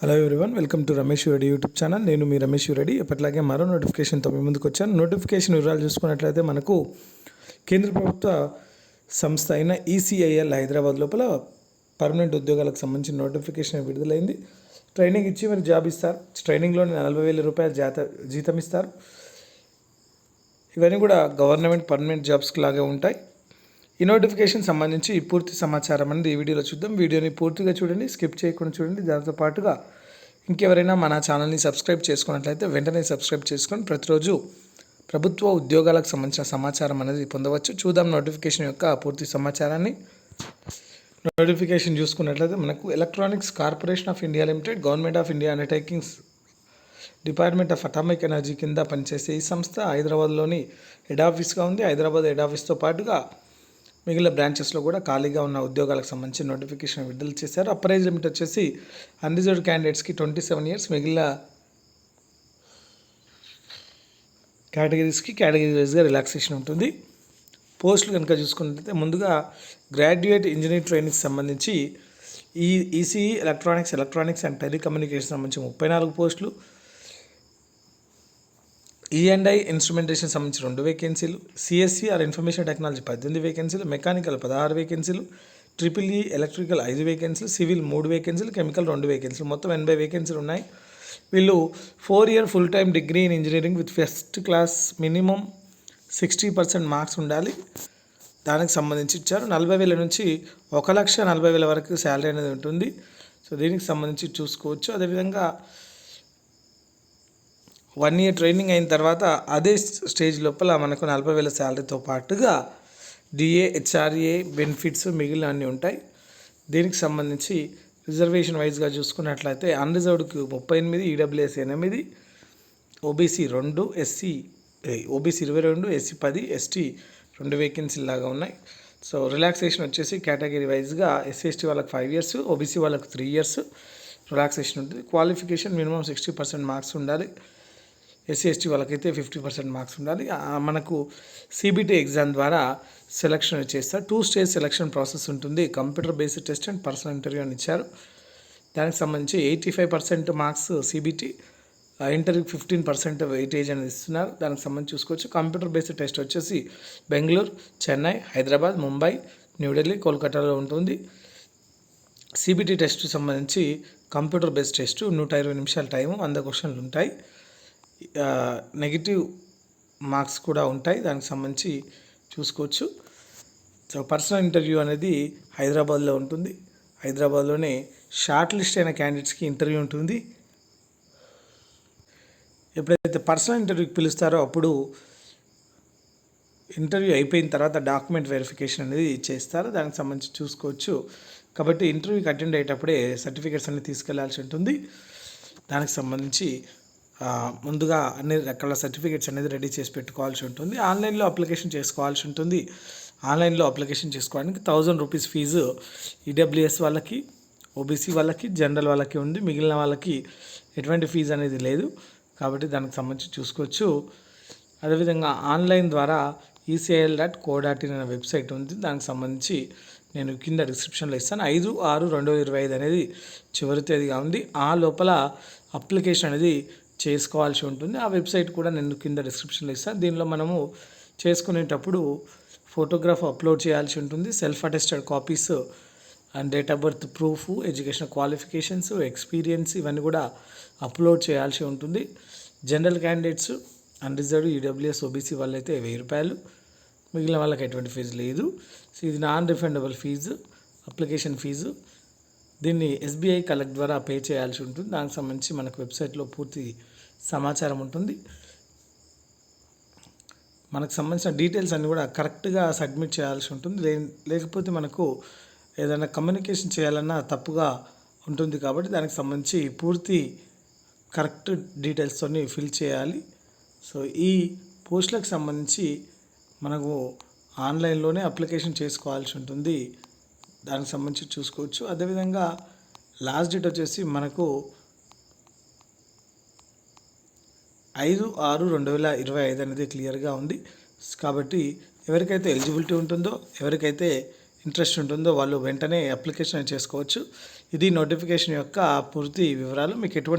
Hello everyone welcome to Ramesh Reddy YouTube channel నేను మీ రమేష్ రెడ్డి ఎప్పటిలాగే మరో నోటిఫికేషన్తో మీ ముందుకు వచ్చాను. నోటిఫికేషన్ వివరాలు చూసుకున్నట్లయితే మనకు కేంద్ర ప్రభుత్వ సంస్థ అయిన ఈసీఐఎల్ హైదరాబాద్ లోపల పర్మనెంట్ ఉద్యోగాలకు సంబంధించిన నోటిఫికేషన్ విడుదలైంది. ట్రైనింగ్ ఇచ్చి మరి జాబ్ ఇస్తారు. ట్రైనింగ్లోనే నలభై వేల రూపాయల జాత జీతం ఇస్తారు. ఇవన్నీ కూడా గవర్నమెంట్ పర్మనెంట్ జాబ్స్కి లాగే ఉంటాయి. ఈ నోటిఫికేషన్ సంబంధించి పూర్తి సమాచారం అనేది ఈ వీడియోలో చూద్దాం. వీడియోని పూర్తిగా చూడండి స్కిప్ చేయకుండా చూడండి. దాంతో పాటుగా ఇంకెవరైనా మన ఛానల్ని సబ్స్క్రైబ్ చేసుకున్నట్లయితే వెంటనే సబ్స్క్రైబ్ చేసుకొని ప్రతిరోజు ప్రభుత్వ ఉద్యోగాలకు సంబంధించిన సమాచారం అనేది పొందవచ్చు. చూద్దాం నోటిఫికేషన్ యొక్క పూర్తి సమాచారాన్ని. నోటిఫికేషన్ చూసుకున్నట్లయితే మనకు electronics corporation of India limited government of India undertakings department of atomic energy కింద పనిచేసే ఈ సంస్థ హైదరాబాద్లోని హెడ్ ఆఫీస్గా ఉంది. హైదరాబాద్ హెడ్ ఆఫీస్తో పాటుగా మిగిలిన బ్రాంచెస్లో కూడా ఖాళీగా ఉన్న ఉద్యోగాలకు సంబంధించి నోటిఫికేషన్ విడుదల చేశారు. అప్పర్ ఏజ్ లిమిట్ వచ్చేసి అన్రిజర్వ్డ్ క్యాండిడేట్స్కి ట్వంటీ సెవెన్ ఇయర్స్ మిగిలిన కేటగిరీస్కి కేటగిరీ వైజ్గా రిలాక్సేషన్ ఉంటుంది. పోస్టులు కనుక చూసుకున్నట్లయితే ముందుగా గ్రాడ్యుయేట్ ఇంజనీర్ ట్రైనింగ్కి సంబంధించి ఈ ECE electronics electronics and telecommunication సంబంధించి ముప్పై నాలుగు పోస్టులు ఈఎండ్ఐ ఇన్స్ట్రుమెంటేషన్ సంబంధించి రెండు వేకెన్సీలు సిఎస్సి ఆర్ ఇన్ఫర్మేషన్ టెక్నాలజీ పద్దెనిమిది వేకెన్సీలు మెకానికల్ పదహారు వేకెన్సీలు ట్రిపుల్ ఈ ఎలక్ట్రికల్ ఐదు వేకెన్సీలు సివిల్ మూడు వేకెన్సీలు కెమికల్ రెండు వేకెన్సీలు మొత్తం ఎనభై వేకెన్సీలు ఉన్నాయి. వీళ్ళు four year full time degree in engineering with first class minimum sixty percent marks ఉండాలి. దానికి సంబంధించి ఇచ్చారు. నలభై వేల నుంచి ఒక లక్ష నలభై వేల వరకు శాలరీ అనేది ఉంటుంది. సో దీనికి సంబంధించి చూసుకోవచ్చు. అదేవిధంగా వన్ ఇయర్ ట్రైనింగ్ అయిన తర్వాత అదే స్టేజ్ లోపల మనకు నలభై వేల శాలరీతో పాటుగా డిఏ హెచ్ఆర్ఏ బెనిఫిట్స్ మిగిలిన అన్నీ ఉంటాయి. దీనికి సంబంధించి రిజర్వేషన్ వైజ్గా చూసుకున్నట్లయితే అన్రిజర్వ్డ్కి ముప్పై ఎనిమిది ఈడబ్ల్యూఎస్ ఎనిమిది ఓబీసీ రెండు ఎస్సీ ఓబీసీ ఇరవై రెండు ఎస్సీ పది ఎస్టీ రెండు వేకెన్సీ లాగా ఉన్నాయి. సో రిలాక్సేషన్ వచ్చేసి కేటగిరీ వైజ్గా ఎస్సీ ఎస్టీ వాళ్ళకి ఫైవ్ ఇయర్స్ ఓబీసీ వాళ్ళకి త్రీ ఇయర్స్ రిలాక్సేషన్ ఉంటుంది. Qualification minimum sixty percent marks ఉండాలి. ఎస్సీ ఎస్టీ వాళ్ళకైతే ఫిఫ్టీ పర్సెంట్ మార్క్స్ ఉండాలి. మనకు సిబిటీ ఎగ్జామ్ ద్వారా సెలక్షన్ చేస్తారు టూ స్టేజ్ సెలక్షన్ ప్రాసెస్ ఉంటుంది. Computer based test and personal interview అని ఇచ్చారు. దానికి సంబంధించి eighty five percent marks CBT ఇంటర్వ్యూకి ఫిఫ్టీన్ పర్సెంట్ వెయిటేజ్ అనేది ఇస్తున్నారు. దానికి సంబంధించి చూసుకోవచ్చు. కంప్యూటర్ బేస్డ్ టెస్ట్ వచ్చేసి బెంగళూరు చెన్నై హైదరాబాద్ ముంబై న్యూఢిల్లీ కోల్కతాలో ఉంటుంది. సిబిటీ టెస్ట్ సంబంధించి కంప్యూటర్ బేస్డ్ టెస్ట్ నూట ఇరవై నిమిషాల టైము వంద క్వశ్చన్లు ఉంటాయి. నెగిటివ్ మార్క్స్ కూడా ఉంటాయి. దానికి సంబంధించి చూసుకోవచ్చు. సో పర్సనల్ ఇంటర్వ్యూ అనేది హైదరాబాద్లో ఉంటుంది. హైదరాబాద్లోనే షార్ట్ లిస్ట్ అయిన క్యాండిడేట్స్కి ఇంటర్వ్యూ ఉంటుంది. ఎప్పుడైతే పర్సనల్ ఇంటర్వ్యూకి పిలుస్తారో అప్పుడు ఇంటర్వ్యూ అయిపోయిన తర్వాత డాక్యుమెంట్ వెరిఫికేషన్ అనేది చేస్తారు. దానికి సంబంధించి చూసుకోవచ్చు. కాబట్టి ఇంటర్వ్యూకి అటెండ్ అయ్యేటప్పుడే సర్టిఫికేట్స్ అన్ని తీసుకెళ్ళాల్సి ఉంటుంది. దానికి సంబంధించి ముందుగా అన్ని రకాల సర్టిఫికేట్స్ అనేది రెడీ చేసి పెట్టుకోవాల్సి ఉంటుంది. ఆన్లైన్లో అప్లికేషన్ చేసుకోవాల్సి ఉంటుంది. ఆన్లైన్లో అప్లికేషన్ చేసుకోవడానికి థౌజండ్ రూపీస్ ఫీజు ఈడబ్ల్యూఎస్ వాళ్ళకి ఓబీసీ వాళ్ళకి జనరల్ వాళ్ళకి ఉంది. మిగిలిన వాళ్ళకి ఎటువంటి ఫీజు అనేది లేదు. కాబట్టి దానికి సంబంధించి చూసుకోవచ్చు. అదేవిధంగా ఆన్లైన్ ద్వారా ECIL dot co dot in అనే వెబ్సైట్ ఉంది. దానికి సంబంధించి నేను కింద డిస్క్రిప్షన్లో ఇస్తాను. ఐదు ఆరు రెండు వేల ఇరవై ఐదు అనేది చివరి తేదీగా ఉంది. ఆ లోపల అప్లికేషన్ అనేది చేసుకోవాల్సి ఉంటుంది. ఆ వెబ్సైట్ కూడా నేను కింద డిస్క్రిప్షన్లో ఇస్తాను దీనిలో మనము చేసుకునేటప్పుడు ఫోటోగ్రాఫ్ అప్లోడ్ చేయాల్సి ఉంటుంది. Self attested copies and date of birth proof education qualifications experience ఇవన్నీ కూడా అప్లోడ్ చేయాల్సి ఉంటుంది. General candidates unreserved EWS OBC వాళ్ళైతే వెయ్యి రూపాయలు. మిగిలిన వాళ్ళకి ఎటువంటి ఫీజు లేదు. సో ఇది non refundable fee application fee. దీన్ని ఎస్బీఐ కలెక్ట్ ద్వారా పే చేయాల్సి ఉంటుంది. దానికి సంబంధించి మనకు వెబ్సైట్లో పూర్తి సమాచారం ఉంటుంది. మనకు సంబంధించిన డీటెయిల్స్ అన్నీ కూడా కరెక్ట్గా సబ్మిట్ చేయాల్సి ఉంటుంది. లే- లేకపోతే మనకు ఏదైనా కమ్యూనికేషన్ చేయాలన్నా తప్పుగా ఉంటుంది కాబట్టి దానికి సంబంధించి పూర్తి కరెక్ట్ డీటెయిల్స్తో ఫిల్ చేయాలి. సో ఈ పోస్టులకు సంబంధించి మనకు ఆన్లైన్లోనే అప్లికేషన్ చేసుకోవాల్సి ఉంటుంది. దానికి సంబంధించి చూసుకోవచ్చు. అదేవిధంగా లాస్ట్ డేట్ వచ్చేసి మనకు ఐదు ఆరు రెండు వేల ఇరవై ఐదు అనేది క్లియర్గా ఉంది. కాబట్టి ఎవరికైతే ఎలిజిబిలిటీ ఉంటుందో ఎవరికైతే ఇంట్రెస్ట్ ఉంటుందో వాళ్ళు వెంటనే అప్లికేషన్ చేసుకోవచ్చు. ఇది నోటిఫికేషన్ యొక్క పూర్తి వివరాలు. మీకు ఎటువంటి